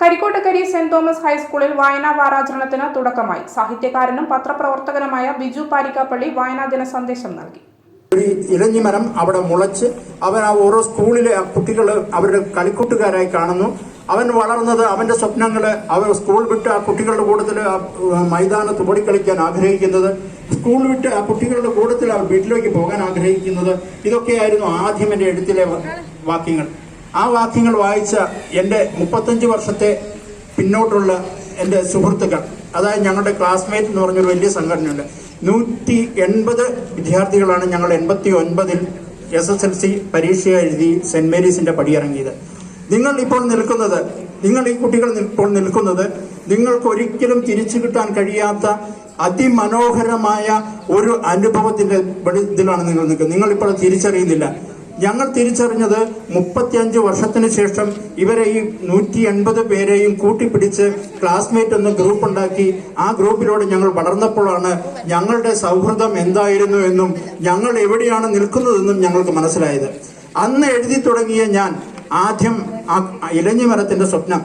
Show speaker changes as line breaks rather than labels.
കരിക്കോട്ടക്കരി saint Thomas ഹൈസ്കൂളിൽ വായനാ വാരാചരണത്തിന് തുടക്കമായി. സാഹിത്യകാരനും പത്രപ്രവർത്തകനുമായ ബിജു പാരിക്കാപ്പള്ളി വായനാ ദിന സന്ദേശം നൽകി.
ഒരു ഇലഞ്ഞിമരം അവിടെ മുളച്ച് അവൻ ആ ഓരോ സ്കൂളിലെ കുട്ടികൾ അവരുടെ കളിക്കൂട്ടുകാരായി കാണുന്നു. അവൻ വളർന്നത് അവന്റെ സ്വപ്നങ്ങൾ അവർ സ്കൂൾ വിട്ട് ആ കുട്ടികളുടെ കൂട്ടത്തിൽ മൈതാനത്ത് ഓടിക്കളിക്കാൻ ആഗ്രഹിക്കുന്നത്. സ്കൂൾ വിട്ട് ആ കുട്ടികളുടെ കൂട്ടത്തിൽ അവർ വീട്ടിലേക്ക് പോകാൻ ആഗ്രഹിക്കുന്നത്. ഇതൊക്കെയായിരുന്നു ആദ്യം എന്റെ എഴുത്തിലെ വാക്യങ്ങൾ. ആ വാക്യങ്ങൾ വായിച്ച എന്റെ മുപ്പത്തഞ്ച് വർഷത്തെ പിന്നോട്ടുള്ള എന്റെ സുഹൃത്തുക്കൾ അതായത് ഞങ്ങളുടെ ക്ലാസ്മേറ്റ് എന്ന് പറഞ്ഞൊരു വലിയ സംഘടനയുണ്ട്. നൂറ്റി എൺപത് വിദ്യാർത്ഥികളാണ് ഞങ്ങൾ എൺപത്തി ഒൻപതിൽ എസ് എസ് എൽ സി പരീക്ഷ എഴുതി സെന്റ് മേരീസിന്റെ പടിയിറങ്ങിയത്. നിങ്ങൾ ഇപ്പോൾ നിൽക്കുന്നത് നിങ്ങൾ ഈ കുട്ടികൾ ഇപ്പോൾ നിൽക്കുന്നത് നിങ്ങൾക്ക് ഒരിക്കലും തിരിച്ചു കിട്ടാൻ കഴിയാത്ത അതിമനോഹരമായ ഒരു അനുഭവത്തിന്റെ ഇതിലാണ് നിങ്ങൾ നിൽക്കുന്നത്. നിങ്ങളിപ്പോൾ തിരിച്ചറിയുന്നില്ല. ഞങ്ങൾ തിരിച്ചറിഞ്ഞത് മുപ്പത്തിയഞ്ച് വർഷത്തിന് ശേഷം ഇവരെ ഈ നൂറ്റി എൺപത് പേരെയും കൂട്ടിപ്പിടിച്ച് ക്ലാസ്മേറ്റ് എന്ന ഗ്രൂപ്പ് ഉണ്ടാക്കി. ആ ഗ്രൂപ്പിലൂടെ ഞങ്ങൾ വളർന്നപ്പോഴാണ് ഞങ്ങളുടെ സൗഹൃദം എന്തായിരുന്നു എന്നും ഞങ്ങൾ എവിടെയാണ് നിൽക്കുന്നതെന്നും ഞങ്ങൾക്ക് മനസ്സിലായത്. അന്ന് എഴുതി തുടങ്ങിയ ഞാൻ ആദ്യം ആ ഇലഞ്ഞിമരത്തിന്റെ സ്വപ്നം